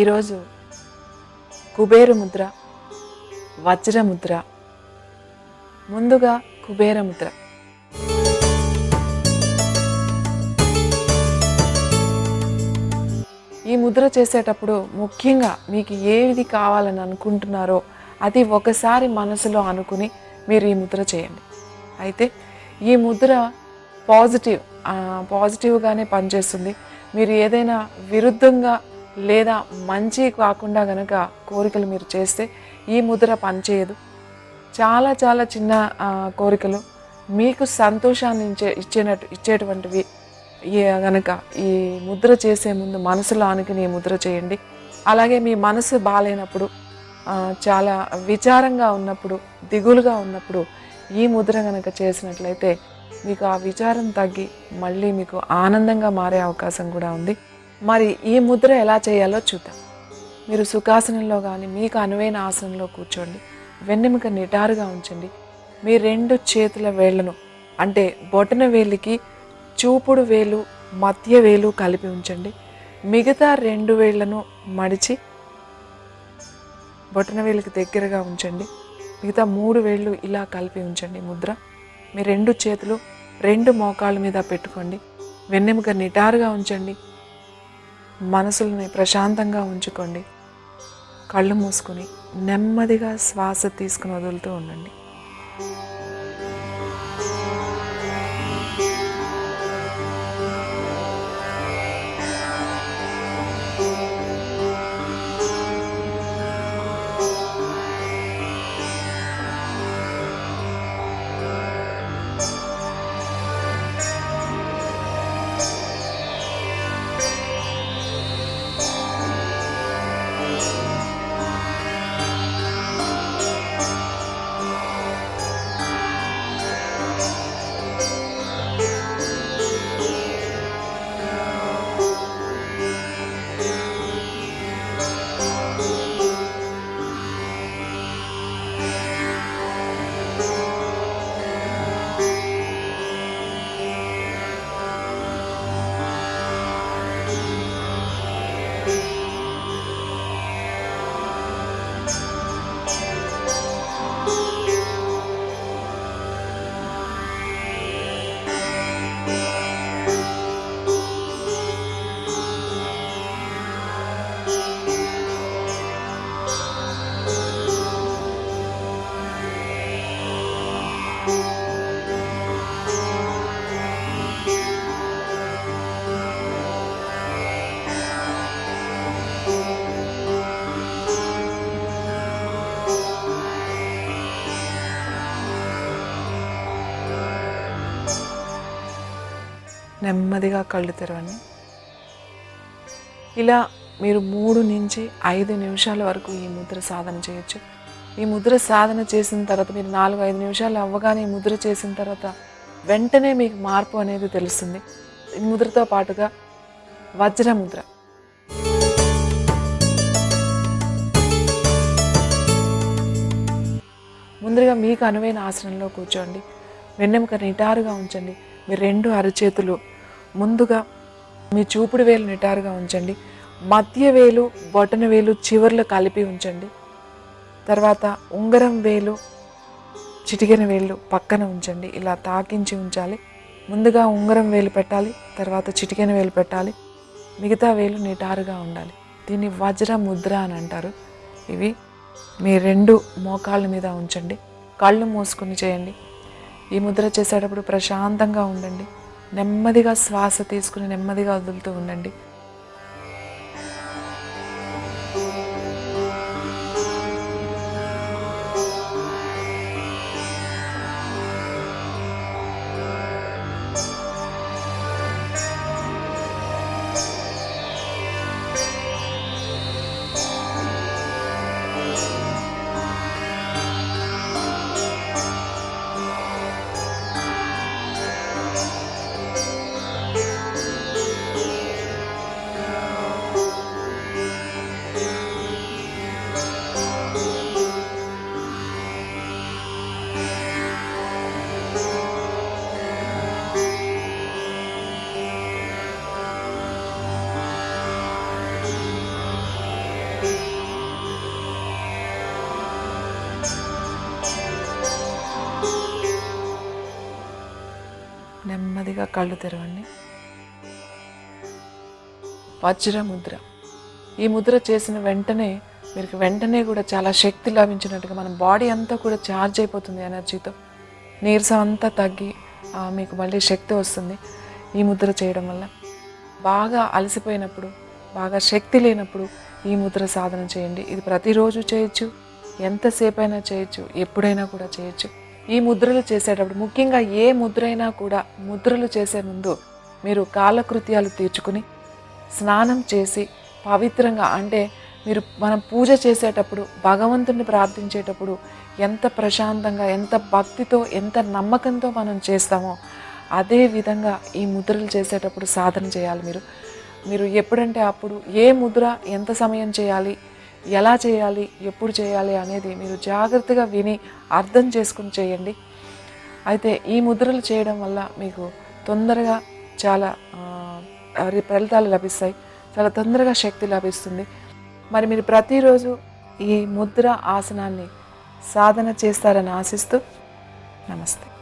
ఈరోజు కుబేర ముద్ర వజ్ర ముద్ర ముందుగా కుబేర ముద్ర. ఈ ముద్ర చేసేటప్పుడు ముఖ్యంగా మీకు ఏది కావాలని అనుకుంటున్నారో అది ఒకసారి మనసులో అనుకుని మీరు ఈ ముద్ర చేయండి. అయితే ఈ ముద్ర పాజిటివ్ పాజిటివ్గానే పనిచేస్తుంది. మీరు ఏదైనా విరుద్ధంగా లేదా మంచి కాకుండా గనక కోరికలు మీరు చేస్తే ఈ ముద్ర పనిచేయదు. చాలా చాలా చిన్న కోరికలు మీకు సంతోషాన్ని ఇచ్చే ఇచ్చేటట్టు ఇచ్చేటువంటివి ఈ గనక ఈ ముద్ర చేసే ముందు మనసులో అనుకుని ముద్ర చేయండి. అలాగే మీ మనసు బాగాలేనప్పుడు చాలా విచారంగా ఉన్నప్పుడు దిగులుగా ఉన్నప్పుడు ఈ ముద్ర గనక చేసినట్లయితే మీకు ఆ విచారం తగ్గి మళ్ళీ మీకు ఆనందంగా మారే అవకాశం కూడా ఉంది. మరి ఈ ముద్ర ఎలా చేయాలో చూద్దాం. మీరు సుఖాసనంలో కానీ మీకు అనువైన ఆసనంలో కూర్చోండి. వెన్నెముక నిటారుగా ఉంచండి. మీ రెండు చేతుల వేళ్ళను అంటే బొటన వేలికి చూపుడు వేలు మధ్య వేలు కలిపి ఉంచండి. మిగతా రెండు వేళ్ళను మడిచి బొటన వేలికి దగ్గరగా ఉంచండి. మిగతా మూడు వేళ్ళు ఇలా కలిపి ఉంచండి ముద్ర. మీ రెండు చేతులు రెండు మోకాళ్ళ మీద పెట్టుకోండి. వెన్నెముక నిటారుగా ఉంచండి. మనసులని ప్రశాంతంగా ఉంచుకోండి. కళ్ళు మూసుకుని నెమ్మదిగా శ్వాస తీసుకుని వదులుతూ ఉండండి. నెమ్మదిగా కళ్ళు తెరవండి. ఇలా మీరు మూడు నుంచి ఐదు నిమిషాల వరకు ఈ ముద్ర సాధన చేయొచ్చు. ఈ ముద్ర సాధన చేసిన తర్వాత మీరు నాలుగు ఐదు నిమిషాలు అవ్వగానే ఈ ముద్ర చేసిన తర్వాత వెంటనే మీకు మార్పు అనేది తెలుస్తుంది. ఈ ముద్రతో పాటుగా వజ్ర ముద్ర. ముందుగా మీకు అనువైన ఆసనంలో కూర్చోండి. వెన్నెముక నిటారుగా ఉంచండి. మీ రెండు అరచేతులు ముందుగా మీ చూపుడు వేలు నిటారుగా ఉంచండి. మధ్య వేలు బొటన వేలు చివర్లో కలిపి ఉంచండి. తర్వాత ఉంగరం వేలు చిటికెన వేళ్ళు పక్కన ఉంచండి. ఇలా తాకించి ఉంచాలి. ముందుగా ఉంగరం వేలు పెట్టాలి. తర్వాత చిటికెన వేలు పెట్టాలి. మిగతా వేలు నిటారుగా ఉండాలి. దీన్ని వజ్ర ముద్ర అని అంటారు. ఇవి మీ రెండు మోకాళ్ళ మీద ఉంచండి. కళ్ళు మూసుకుని చేయండి. ఈ ముద్ర చేసేటప్పుడు ప్రశాంతంగా ఉండండి. నెమ్మదిగా శ్వాస తీసుకుని నెమ్మదిగా వదులుతూ ఉండండి. నెమ్మదిగా కళ్ళు తెరవండి. వజ్ర ముద్ర. ఈ ముద్ర చేసిన వెంటనే మీకు వెంటనే కూడా చాలా శక్తి లభించినట్టుగా మన బాడీ అంతా కూడా ఛార్జ్ అయిపోతుంది ఎనర్జీతో. నీరసం అంతా తగ్గి మీకు మళ్ళీ శక్తి వస్తుంది ఈ ముద్ర చేయడం వల్ల. బాగా అలసిపోయినప్పుడు బాగా శక్తి లేనప్పుడు ఈ ముద్ర సాధన చేయండి. ఇది ప్రతిరోజు చేయొచ్చు ఎంతసేపు అయినా చేయొచ్చు ఎప్పుడైనా కూడా చేయొచ్చు. ఈ ముద్రలు చేసేటప్పుడు ముఖ్యంగా ఏ ముద్రైనా కూడా ముద్రలు చేసే ముందు మీరు కాలకృత్యాలు తీర్చుకుని స్నానం చేసి పవిత్రంగా అంటే మీరు మనం పూజ చేసేటప్పుడు భగవంతుని ప్రార్థించేటప్పుడు ఎంత ప్రశాంతంగా ఎంత భక్తితో ఎంత నమ్మకంతో మనం చేస్తామో అదే విధంగా ఈ ముద్రలు చేసేటప్పుడు సాధన చేయాలి మీరు. మీరు ఎప్పుడంటే అప్పుడు ఏ ముద్ర ఎంత సమయం చేయాలి ఎలా చేయాలి ఎప్పుడు చేయాలి అనేది మీరు జాగ్రత్తగా విని అర్థం చేసుకుని చేయండి. అయితే ఈ ముద్రలు చేయడం వల్ల మీకు తొందరగా చాలా ఫలితాలు లభిస్తాయి. చాలా తొందరగా శక్తి లభిస్తుంది. మరి మీరు ప్రతిరోజు ఈ ముద్ర ఆసనాన్ని సాధన చేస్తారని ఆశిస్తూ నమస్తే.